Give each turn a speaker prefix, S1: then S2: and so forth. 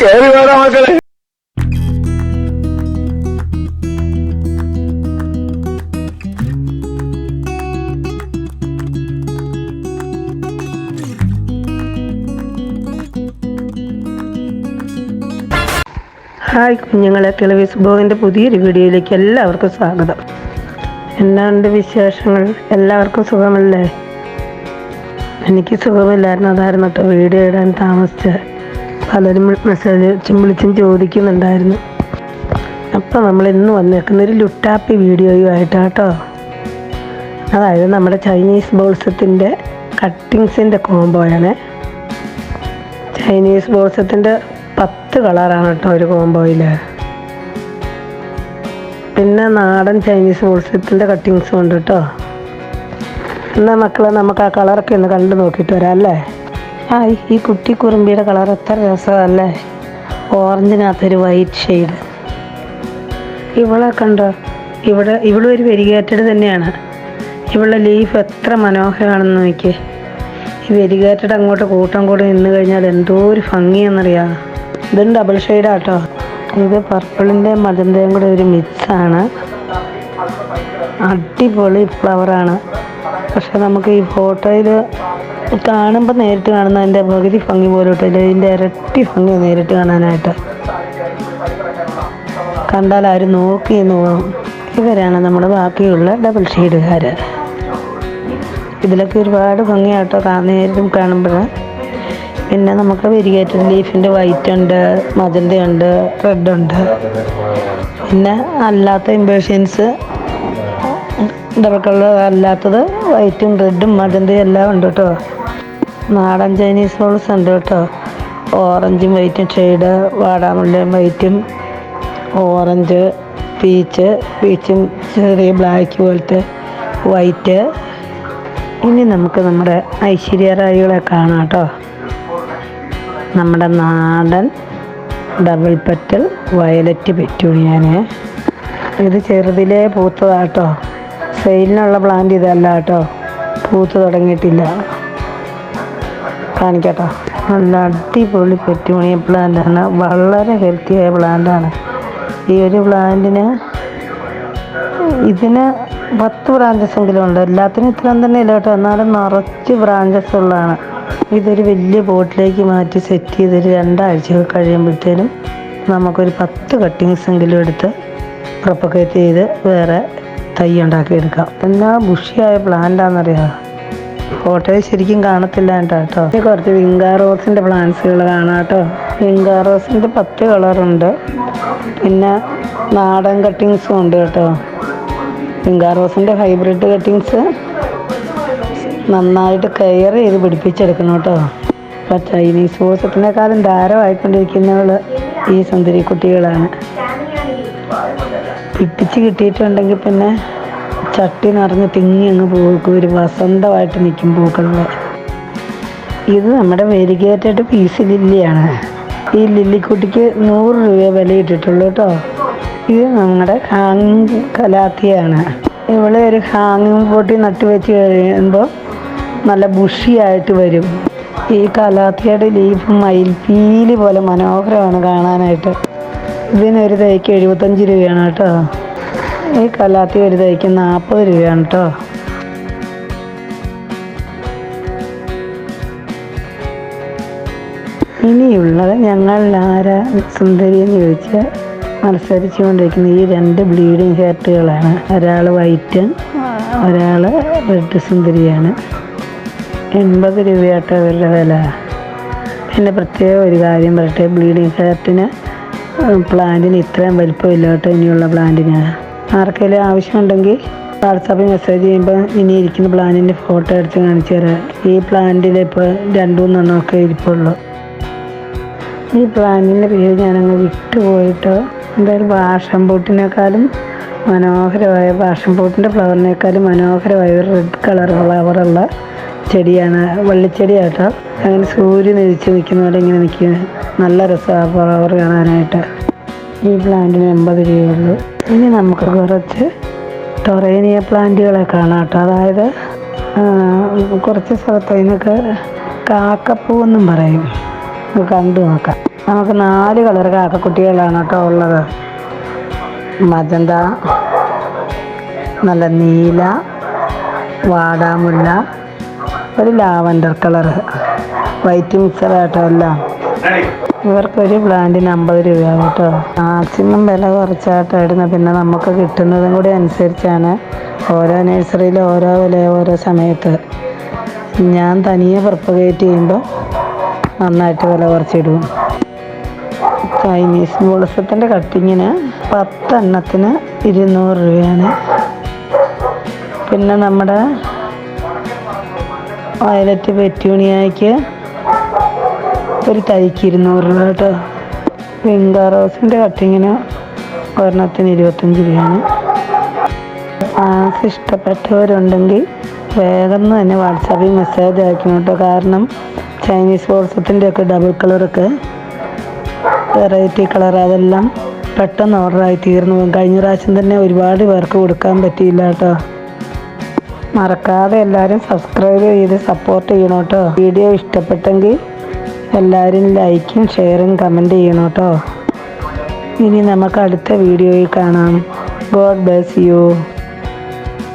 S1: കേറി വേണം മക്കളെ.
S2: ഹായ് കുഞ്ഞുങ്ങളെ ടെലിവിസ് ബ്ലോഗിന്റെ പുതിയൊരു വീഡിയോയിലേക്ക് എല്ലാവർക്കും സ്വാഗതം. എന്നാണ്ട് വിശേഷങ്ങൾ? എല്ലാവർക്കും സുഖമല്ലേ? എനിക്ക് സുഖമില്ലായിരുന്നു. അതായിരുന്നു കേട്ടോ വീഡിയോ ഇടാൻ താമസിച്ച് പലരും മെസ്സേജ് വിളിച്ചും ചോദിക്കുന്നുണ്ടായിരുന്നു. അപ്പോൾ നമ്മൾ ഇന്ന് വന്നേക്കുന്ന ഒരു ലുട്ടാപ്പി വീഡിയോയുമായിട്ടാണ് കേട്ടോ അതായത് നമ്മുടെ ചൈനീസ് ബോൾസത്തിന്റെ കട്ടിങ്സിന്റെ കോംബോയാണ് ചൈനീസ് ബോൾസത്തിന്റെ പത്ത് കളറാണ് കേട്ടോ ഒരു കോംബോയിൽ പിന്നെ നാടൻ ചൈനീസ് ബോൾസത്തിന്റെ കട്ടിങ്സും ഉണ്ട് കേട്ടോ എന്നാൽ മക്കളെ നമുക്ക് ആ കളറൊക്കെ ഒന്ന് കണ്ടു നോക്കിയിട്ട് വരാം അല്ലേ? ഈ- ഈ കുട്ടി കുറുമ്പിയുടെ കളർ എത്ര രസമല്ലേ. ഓറഞ്ചിനകത്തൊരു വൈറ്റ് ഷെയ്ഡ് ഇവളെ കണ്ടോ ഇവിടെ ഇവിടെ ഒരു വെരികേറ്റഡ് തന്നെയാണ്. ഇവളുടെ ലീഫ് എത്ര മനോഹരമാണെന്ന് നോക്കി ഈ വെരികേറ്റഡ് അങ്ങോട്ട് കൂട്ടം കൂടി നിന്ന് കഴിഞ്ഞാൽ എന്തോ ഒരു ഭംഗിയെന്നറിയാം ഇതും ഡബിൾ ഷെയ്ഡാട്ടോ ഇത് പർപ്പിളിന്റെ മജന്തയും കൂടെ ഒരു മിക്സാണ് അടിപൊളി ഫ്ലവറാണ് പക്ഷെ നമുക്ക് ഈ ഫോട്ടോയിൽ കാണുമ്പോൾ നേരിട്ട് കാണുന്നതിന്റെ പകുതി ഭംഗി പോലും ഇട്ടില്ല ഇതിന്റെ ഇരട്ടി ഭംഗി നേരിട്ട് കാണാനായിട്ട്. കണ്ടാൽ ആരും നോക്കി എന്ന് പോകും ഇവരാണ് നമ്മുടെ ബാക്കിയുള്ള ഡബിൾ ഷെയ്ഡുകാർ ഇതിലൊക്കെ ഒരുപാട് ഭംഗിയാട്ടോ നേരിട്ടും കാണുമ്പോൾ പിന്നെ നമുക്ക് വെരിയേറ്റഡ് ലീഫിന്റെ വൈറ്റ് ഉണ്ട് മജന്ത ഉണ്ട് റെഡ് ഉണ്ട്. പിന്നെ അല്ലാത്ത ഇമ്പേഷ്യൻസ് ഡബിൾ കളർ അല്ലാത്തത് വൈറ്റും റെഡും മജന്തയും എല്ലാം ഉണ്ട് കേട്ടോ. നാടൻ ചൈനീസ് റോൾസ് ഉണ്ട് കേട്ടോ. ഓറഞ്ചും വൈറ്റും ഷെയ്ഡ് വാടാമുള്ളിയും വൈറ്റും ഓറഞ്ച് പീച്ച് പീച്ചും ചെറിയ ബ്ലാക്ക് പോലത്തെ വൈറ്റ്. ഇനി നമുക്ക് നമ്മുടെ ഐശ്വര്യ റായികളെ കാണാം കേട്ടോ. നമ്മുടെ നാടൻ ഡബിൾ പെറ്റൽ വയലറ്റ് പെറ്റൂണിയാന്. ഇത് ചെറുതിലേ പൂത്തതാട്ടോ സെയിലിനുള്ള പ്ലാന്റ് ഇതല്ല കേട്ടോ. പൂത്ത് തുടങ്ങിയിട്ടില്ല. കാണിക്കട്ടോ. നല്ല അടിപൊളി പെറ്റുമണി പ്ലാന്റാണ് വളരെ ഹെൽത്തിയായ പ്ലാന്റാണ് ഈ ഒരു പ്ലാന്റിന് ഇതിന് പത്ത് ബ്രാഞ്ചസ് എങ്കിലും ഉണ്ട്. എല്ലാത്തിനും ഇത്രയും തന്നെ ഇല്ല കേട്ടോ. എന്നാലും നിറച്ച് ബ്രാഞ്ചസ് ഉള്ളതാണ്. ഇതൊരു വലിയ ബോട്ടിലേക്ക് മാറ്റി സെറ്റ് ചെയ്തൊരു രണ്ടാഴ്ച കഴിയുമ്പോഴത്തേനും നമുക്കൊരു പത്ത് കട്ടിങ്സ് എങ്കിലും എടുത്ത് പ്രൊപ്പക്കേറ്റ് ചെയ്ത് വേറെ തൈ ഉണ്ടാക്കിയെടുക്കാം. എന്നാ ബുഷിയായ പ്ലാന്റാണെന്നറിയാം ഫോട്ടോയിൽ ശരിക്കും കാണത്തില്ല കേട്ടോ. ഇനി കുറച്ച് വിങ്കാറോസിന്റെ പ്ലാന്റ്സുകൾ കാണാം കേട്ടോ. വിങ്കാറോസിന്റെ പത്ത് കളറുണ്ട്. പിന്നെ നാടൻ കട്ടിങ്സും ഉണ്ട് കേട്ടോ. വിങ്കാറോസിന്റെ ഹൈബ്രിഡ് കട്ടിങ്സ് നന്നായിട്ട് കെയർ ചെയ്ത് പിടിപ്പിച്ചെടുക്കണം കേട്ടോ. ഇപ്പം ചൈനീസ് റോസത്തിനേക്കാളും ധാരമായിക്കൊണ്ടിരിക്കുന്നവൾ ഈ സുന്ദരി കുട്ടികളാണ് പിടിപ്പിച്ച് കിട്ടിയിട്ടുണ്ടെങ്കിൽ പിന്നെ ചട്ടി നിറഞ്ഞ് തിങ്ങി അങ്ങ് പൂക്കും ഒരു വസന്തമായിട്ട് നിൽക്കും പൂക്കളിൽ ഇത് നമ്മുടെ വെരിഗേറ്റഡ് പീസ് ലില്ലിയാണ്. ഈ ലില്ലിക്കുട്ടിക്ക് നൂറ് രൂപ വില ഇട്ടിട്ടുള്ളൂ കേട്ടോ. ഇത് നമ്മുടെ ഹാങ് കലാത്തിയാണ്. ഇവിടെ ഒരു ഹാങ്ങിങ് പൊട്ടി നട്ട് വെച്ച് കഴിയുമ്പോൾ നല്ല ബുഷിയായിട്ട് വരും. ഈ കലാത്തിയുടെ ലീഫ് മയിൽപ്പീലി പോലെ മനോഹരമാണ് കാണാനായിട്ട്. ഇതിനൊരു തൈക്ക് എഴുപത്തഞ്ച് രൂപയാണ് കേട്ടോ. ഈ കലാത്തി ഒരു തൈക്ക് നാൽപ്പത് രൂപയാണ് കേട്ടോ ഇനിയുള്ളത് ഞങ്ങൾ ആരാ സുന്ദരി എന്ന് ചോദിച്ച് മത്സരിച്ചുകൊണ്ടിരിക്കുന്ന ഈ രണ്ട് ബ്ലീഡിങ് ഹെയർട്ടുകളാണ് ഒരാൾ വൈറ്റ് ഒരാൾ റെഡ് സുന്ദരിയാണ്. എൺപത് രൂപയാട്ടോ ഇവരുടെ വില. പിന്നെ പ്രത്യേക ഒരു കാര്യം പറയട്ടെ ബ്ലീഡിങ് ഷർട്ടിന് പ്ലാന്റിന് ഇത്രയും വലിപ്പമില്ല കേട്ടോ ഇനിയുള്ള പ്ലാന്റിന്. ആർക്കെങ്കിലും ആവശ്യമുണ്ടെങ്കിൽ വാട്സാപ്പിൽ മെസ്സേജ് ചെയ്യുമ്പോൾ ഇനി ഇരിക്കുന്ന പ്ലാന്റിന്റെ ഫോട്ടോ എടുത്ത് കാണിച്ചു തരാം. ഈ പ്ലാന്റിൽ ഇപ്പോൾ രണ്ടു മൂന്നെണ്ണമൊക്കെ ഇരിപ്പുള്ളൂ. ഈ പ്ലാന്റിന്റെ പേര് ഞാനങ്ങ് വിട്ടുപോയിട്ടോ? എന്തായാലും വാഷം പൂട്ടിനേക്കാളും മനോഹരമായ വാഷം പൂട്ടിന്റെ ഫ്ലവറിനേക്കാളും മനോഹരമായ ഒരു റെഡ് കളർ ഫ്ലവറുള്ള ചെടിയാണ് വള്ളിച്ചെടിയാട്ടോ അങ്ങനെ സൂര്യൻ ഉദിച്ച് നിൽക്കുന്ന പോലെ ഇങ്ങനെ നിൽക്കുന്നത് നല്ല രസമാണ് ഫ്ലവർ കാണാനായിട്ട്. ഈ പ്ലാന്റിന് എൺപത് രൂപയുള്ളൂ ഇനി നമുക്ക് കുറച്ച് ടൊറേനിയ പ്ലാന്റുകളെ കാണാം കേട്ടോ. അതായത് കുറച്ച് സ്ഥലത്ത് അതിനൊക്കെ കാക്കപ്പൂ എന്നും പറയും കണ്ടു നോക്കാം. നമുക്ക് നാല് കളർ കാക്കക്കുട്ടികളാണ് കേട്ടോ ഉള്ളത്. മജന്ത നല്ല നീല വാടാമുല്ല ഒരു ലാവൻഡർ കളർ വൈറ്റ് മിക്സർ കേട്ടോ എല്ലാം ഇവർക്കൊരു പ്ലാന്റിന് അമ്പത് രൂപയാവും കേട്ടോ. മാക്സിമം വില കുറച്ചാട്ടോ ഇടുന്നത് പിന്നെ നമുക്ക് കിട്ടുന്നതും കൂടി അനുസരിച്ചാണ് ഓരോ നഴ്സറിയിൽ ഓരോ വില ഓരോ സമയത്ത്. ഞാൻ തനിയെ പ്രൊപ്പഗേറ്റ് ചെയ്യുമ്പോൾ നന്നായിട്ട് വില കുറച്ചിടും. ചൈനീസ് മുളസത്തിന്റെ കട്ടിങ്ങിന് പത്തെണ്ണത്തിന് ഇരുന്നൂറ് രൂപയാണ്. പിന്നെ നമ്മുടെ വയലറ്റ് പെറ്റ്യൂണിയയ്ക്ക് ഒരു തൈക്ക് ഇരുന്നൂറ് രൂപ കേട്ടോ. വിങ്ക റോസിന്റെ കട്ടിങ്ങിന് ഒരെണ്ണത്തിന് ഇരുപത്തഞ്ച് രൂപയാണ്. ഫാൻസ് ഇഷ്ടപ്പെട്ടവരുണ്ടെങ്കിൽ വേഗം തന്നെ വാട്സാപ്പിൽ മെസ്സേജ് അയക്കണം കേട്ടോ. കാരണം ചൈനീസ് ബോൾസത്തിന്റെ ഒക്കെ ഡബിൾ കളറൊക്കെ വെറൈറ്റി കളർ അതെല്ലാം പെട്ടെന്ന് ഓർഡറായി തീർന്നു. കഴിഞ്ഞ പ്രാവശ്യം തന്നെ ഒരുപാട് പേർക്ക് കൊടുക്കാൻ പറ്റിയില്ല കേട്ടോ. മറക്കാതെ എല്ലാവരും സബ്സ്ക്രൈബ് ചെയ്ത് സപ്പോർട്ട് ചെയ്യണം കേട്ടോ. വീഡിയോ ഇഷ്ടപ്പെട്ടെങ്കിൽ എല്ലാവരും ലൈക്കും ഷെയറും കമന്റ് ചെയ്യണം കേട്ടോ. ഇനി നമുക്ക് അടുത്ത വീഡിയോയിൽ കാണാം. God bless you.